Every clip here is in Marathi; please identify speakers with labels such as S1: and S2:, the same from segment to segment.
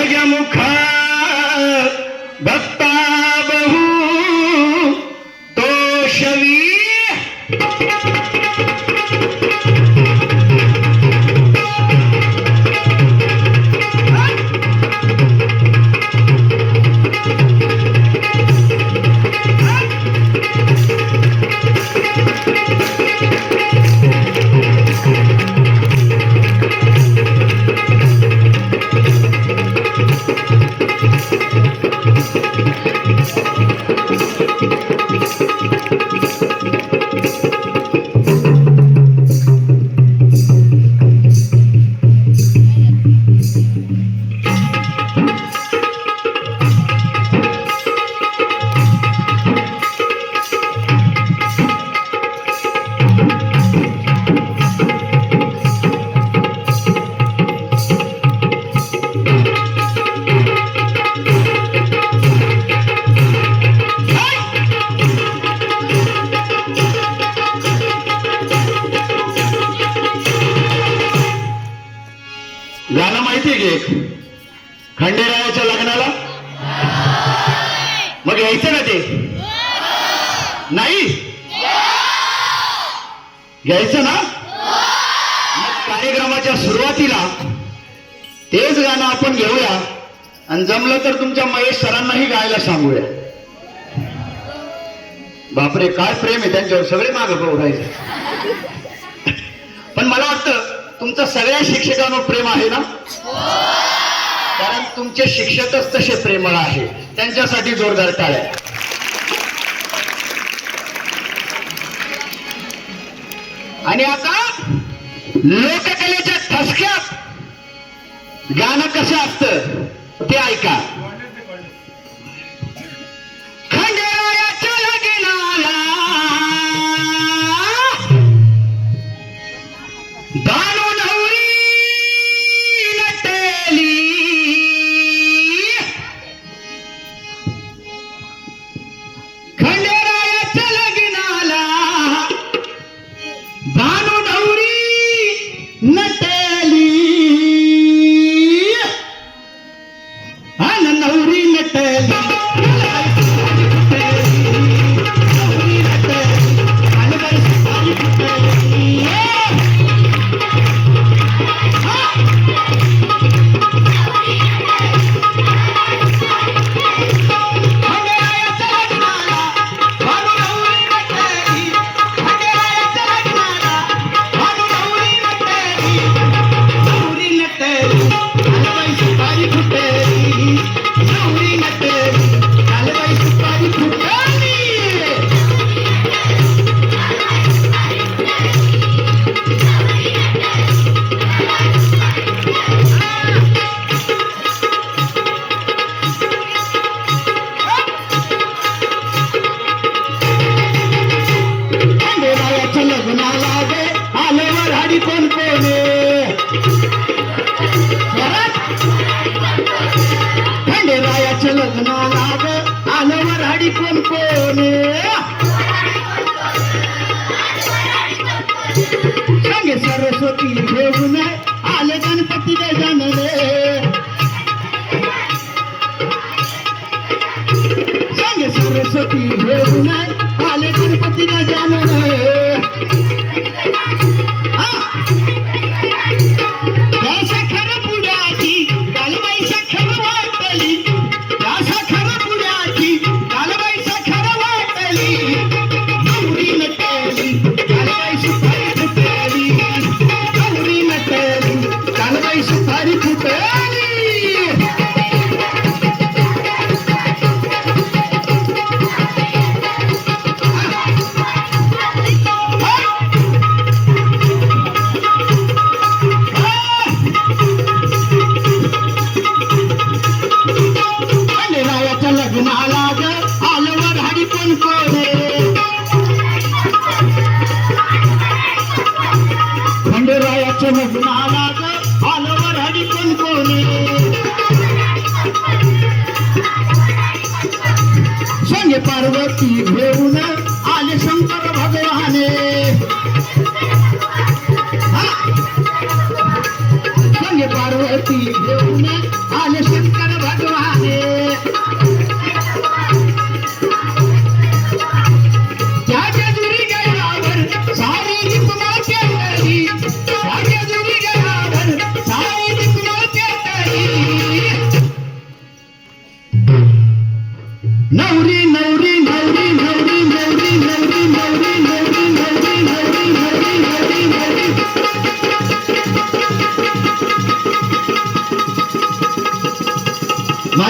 S1: ಭಯ ಮುಖ खंडेरायाच्या लग्नाला? मग यायचं ना ते? नाही? घ्यायचं ना? मग कार्यक्रमाच्या सुरुवातीला तेच गाणं आपण घेऊया. आणि जमलं तर तुमच्या महेश सरांनाही गायला सांगूया. बापरे काय प्रेम आहे त्यांच्यावर. सगळे मागं पाहू पण मला वाटतं तुमचं सगळ्या शिक्षकांवर प्रेम आहे ना? कारण तुमचे शिक्षकच तसे प्रेमळ आहे. त्यांच्यासाठी जोरदार टाळ्या. आणि आता लोककलेच्या ठसक्यात गाणं कसं असतं ते ऐका. खंडेरायाच्या लग्नाला गे आल्यावर हाडी कोण कोणे? सांगे सरस्वती घेऊन आले गणपती गजानन रे सांगे सरस्वती घेऊन आले गणपती गजानन पार्वती घेऊन आले शक्ती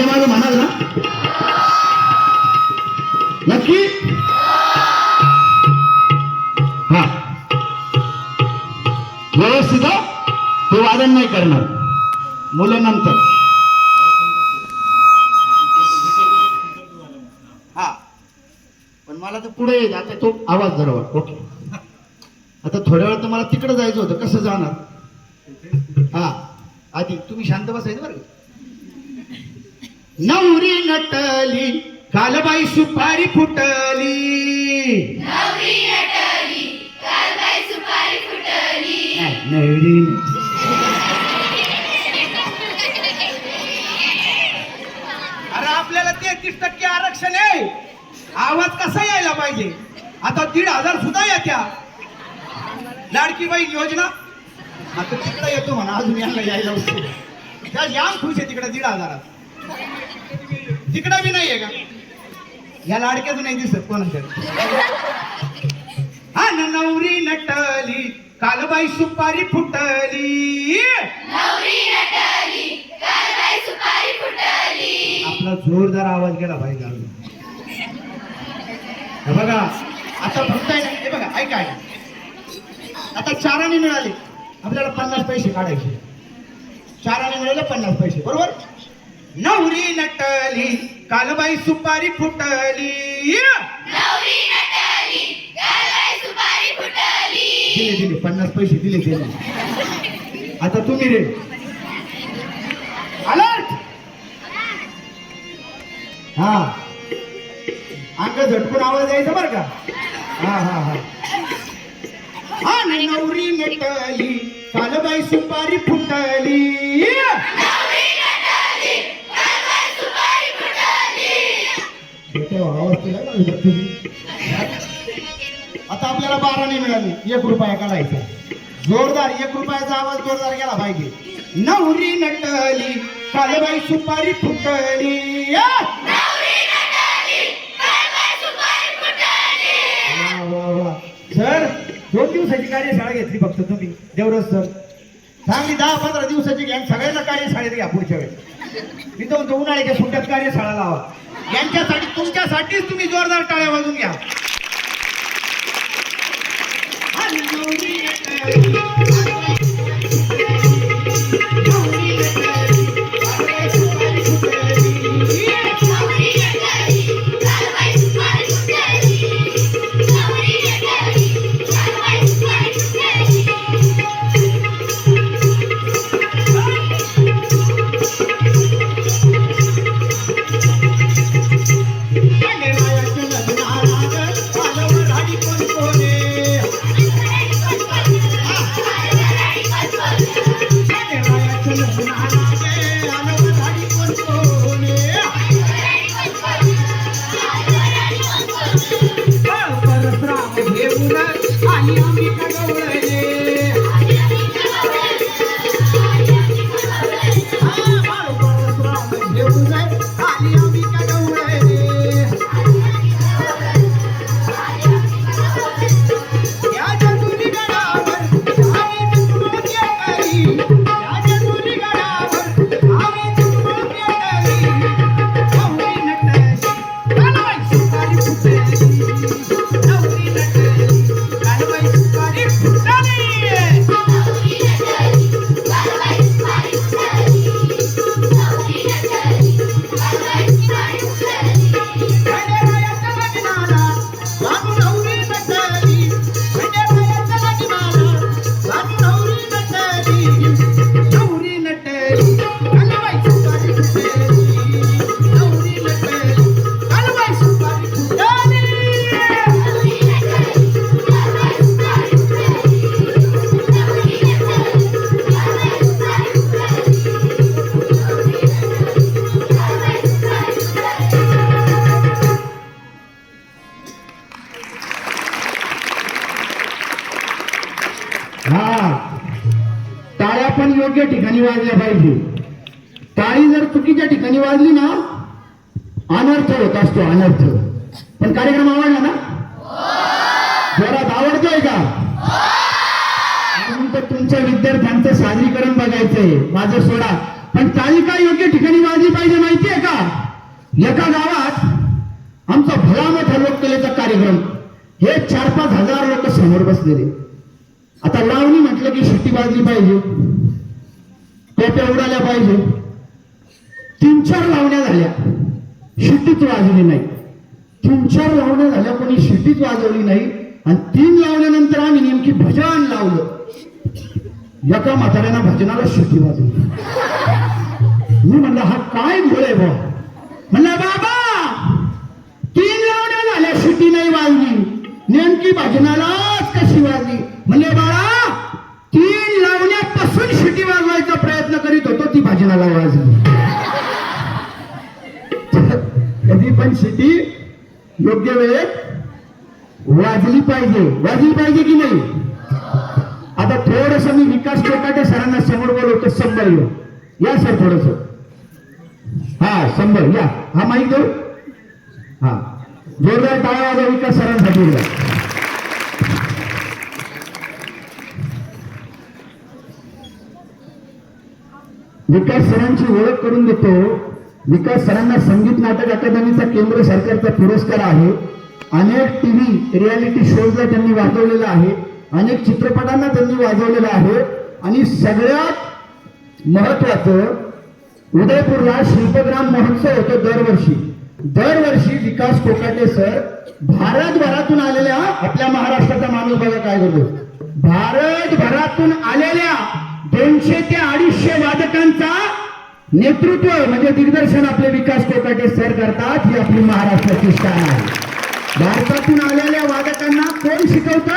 S1: मागे म्हणाल ना? नक्की? हा. व्यवस्थित तो वादन नाही करणार. मुलं नंतर हा. पण मला तर पुढे येईल आता तो आवाज जरा ओके. आता थोड्या वेळ तर मला तिकडे जायचं होतं. कसं जाणार? हा. आधी तुम्ही शांत बसायचं बरं नवरी नटली कालबाई सुपारी फुटली. नवरी नटली.
S2: अरे आपल्याला तेहतीस टक्के आरक्षण आहे. आवाज कसा यायला पाहिजे? आता दीड हजार सुद्धा येत्या. लाडकी बहीण योजना? आता तिकडे येतो म्हणा अजून यांना यायला उशीर. त्या जाम खुश आहे तिकडे दीड हजारात. तिकडे बी नाहीये का? या लाडक्याचं नाही दिसत कोणाच्या हा न नवरी नटली कालबाई सुपारी फुटली. आपला जोरदार आवाज गेला भाई अजून. बघा आता फक्त हे बघा ऐका. आता चाराने मिळाले. आपल्याला पन्नास पैसे काढायचे. चाराने मिळाले पन्नास पैसे बरोबर? नवरी नटली कालबाई सुपारी फुटली. दिले दिले पन्नास पैसे दिले दिले आता तुम्ही रे. अलर्ट हा. अंग झटकून आवाज यायचा बरं का? हा हा हा. हा न नवरी नटली कालबाई सुपारी फुटली. तुम्ही? आता आपल्याला बारा नाही मिळाली. एक रुपया काढायचा. जोरदार एक रुपयाचा आवाज जोरदार गेला पाहिजे. नवरी नटली कालबाई सुपारी फुटली. या! वा, वा, वा. सर दोन दिवसाची कार्यशाळा घेतली फक्त तुम्ही. देवरस सर. चांगली दहा पंधरा दिवसाची घ्या सगळ्यांना कार्यशाळेत घ्या पुढच्या वेळेस. मी तर म्हणतो उन्हाळ्याच्या सुट्ट्यात कार्यशाळा लावा. यांच्यासाठी तुमच्यासाठीच तुम्ही जोरदार टाळ्या वाजून घ्या.
S1: ধারে टाळ्या पण योग्य ठिकाणी वाजल्या पाहिजे. टाळी जर चुकीच्या ठिकाणी वाजली ना अनर्थ होत असतो अनर्थ. पण कार्यक्रम आवडला ना? जोरात आवडतोय का? म्हणून तर तुमच्या विद्यार्थ्यांचं सादरीकरण बघायचंय. माझं सोडा. पण टाळी काय योग्य ठिकाणी वाजली पाहिजे माहितीये का? एका गावात आमचा भला मोठा लोककलेचा कार्यक्रम. हे चार पाच हजार लोक समोर बसलेले. आता लावणी म्हटलं की शिट्टी वाजली पाहिजे. टोप्या उडाल्या पाहिजे. तीन चार लावण्या झाल्या. शिट्टीच वाजली नाही. तीन चार लावण्या झाल्या कोणी शिट्टीच वाजवली नाही. आणि तीन लावल्यानंतर आम्ही नेमकी भजन लावलं. एका म्हाताऱ्यानं भजनाला शिट्टी वाजवली. मी म्हणलं हा काय घोळ आहे बा? म्हणला बाबा तीन लावण्या झाल्या शिट्टी नाही वाजली. नेमकी भजनाला योग्य वेळेत वाजली पाहिजे. वाजली पाहिजे की नाही? आता थोडस मी विकास कोकाटे सरांना समोर बोलवतो शंभर येऊ. या सर थोडस. हा शंभर. या. हा माहीत देऊ हा. जोरदार टाळा वाजा विकास सरांसाठी विकास सरांची ओळख करून देतो. विकास सरांना संगीत नाटक अकादमीचा केंद्र सरकारचा पुरस्कार आहे. अनेक टीव्ही रियालिटी शोजला त्यांनी वाजवलेला आहे. अनेक चित्रपटांना त्यांनी वाजवलेलं आहे. आणि सगळ्यात महत्वाचं उदयपूरला शिल्पग्राम महोत्सव होतो दरवर्षी. दरवर्षी विकास कोकाटे सर भारतभरातून आलेल्या आपल्या महाराष्ट्राचा माणूस बघा काय करतो. भारतभरातून आलेल्या दोनशे ते अडीचशे वादकांचा नेतृत्व म्हणजे दिग्दर्शन आपले विकास कोकाटे सर करतात ही आपली महाराष्ट्राची स्थान आहे. भारतातून आलेल्या वादकांना कोण शिकवतं?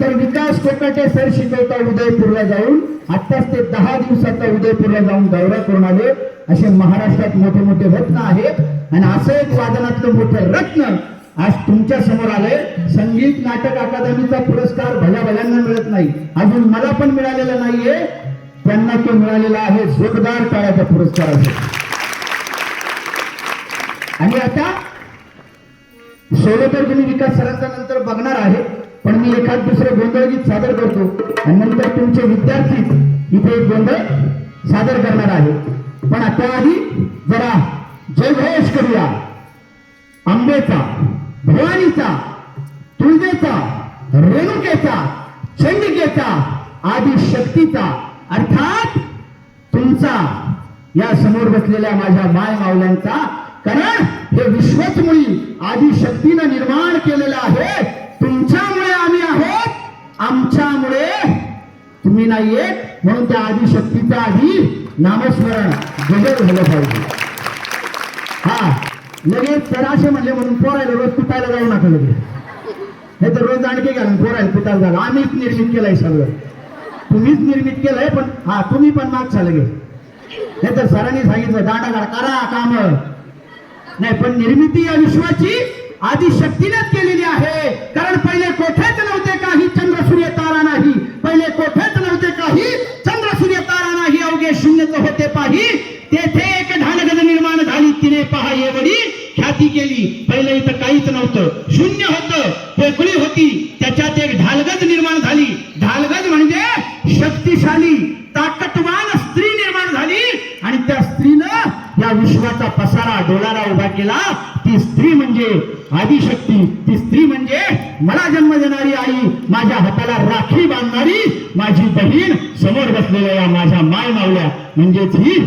S1: तर विकास कोकाटे सर शिकवता उदयपूरला जाऊन आत्ताच ते दहा दिवसाचा उदयपूरला जाऊन दौरा करून आले. असे महाराष्ट्रात मोठे मोठे रत्न आहेत. आणि असं एक वादनातलं मोठं रत्न आज तुमच्यासमोर आलंय. संगीत नाटक अकादमीचा पुरस्कार भल्या भल्यांना मिळत नाही. अजून मला पण मिळालेला नाहीये. त्यांना तो मिळालेला आहे जोरदार टाळ्याचा पुरस्कार आहे. आणि आता सोलो तर तुम्ही विकास सरांचा नंतर बघणार आहे पण मी एखाद दुसरं गोंधळ गीत सादर करतो. आणि नंतर तुमचे विद्यार्थी इथे एक गोंधळ सादर करणार आहे. पण आता आधी जरा जयघोष करूया. आंबेचा भवानीचा तुळजेचा रेणुकेचा चंडिकेचा आदि शक्तीचा अर्थात तुमचा या समोर बसलेल्या माझ्या माय मावल्यांचा कारण हे विश्वच मुळी आदी शक्तीनं निर्माण केलेलं आहे. तुमच्यामुळे आम्ही आहोत. आमच्यामुळे तुम्ही नाहीये. म्हणून त्या आदी आधी नामस्मरण गजर झालं पाहिजे. हा लगेच सराशे म्हणले म्हणून पोरायला रोज कुटायला जाऊ नका लगेच. हे तर रोज आणखी घालून पोरायला कुटायला झालं आम्हीच निर्मित केलंय सगळं. तुम्हीच निर्मित केलंय पण हा तुम्ही पण मागचा लगे हे तर सरांनी सांगितलं दांडागाड करा करा काम. नाही पण निर्मिती या विश्वाची आधी शक्तीनेच केलेली आहे. कारण पहिले कोठेच नव्हते काही चंद्र सूर्य तारा नाही. पहिले कोठेच नव्हते काही चंद्र सूर्य तारा नाही. अवघे शून्यच होते पाही. तेथे एक ढालगज निर्माण झाली तिने पहा एवढी ख्याती केली. पहिले इथं काहीच नव्हतं. शून्य होत पोकळी होती त्याच्यात एक ढालगज निर्माण झाली ढालगज म्हणजे शक्तिशाली ताकदवान स्त्री निर्माण झाली आणि त्या स्त्रीनं या विश्वाचा पसारा डोलारा उभा केला ती स्त्री म्हणजे आदिशक्ती ती स्त्री म्हणजे मला जन्म देणारी आई माझ्या हाताला राखी बांधणारी माझी बहीण समोर बसलेल्या या माझ्या माय मावल्या म्हणजेच ही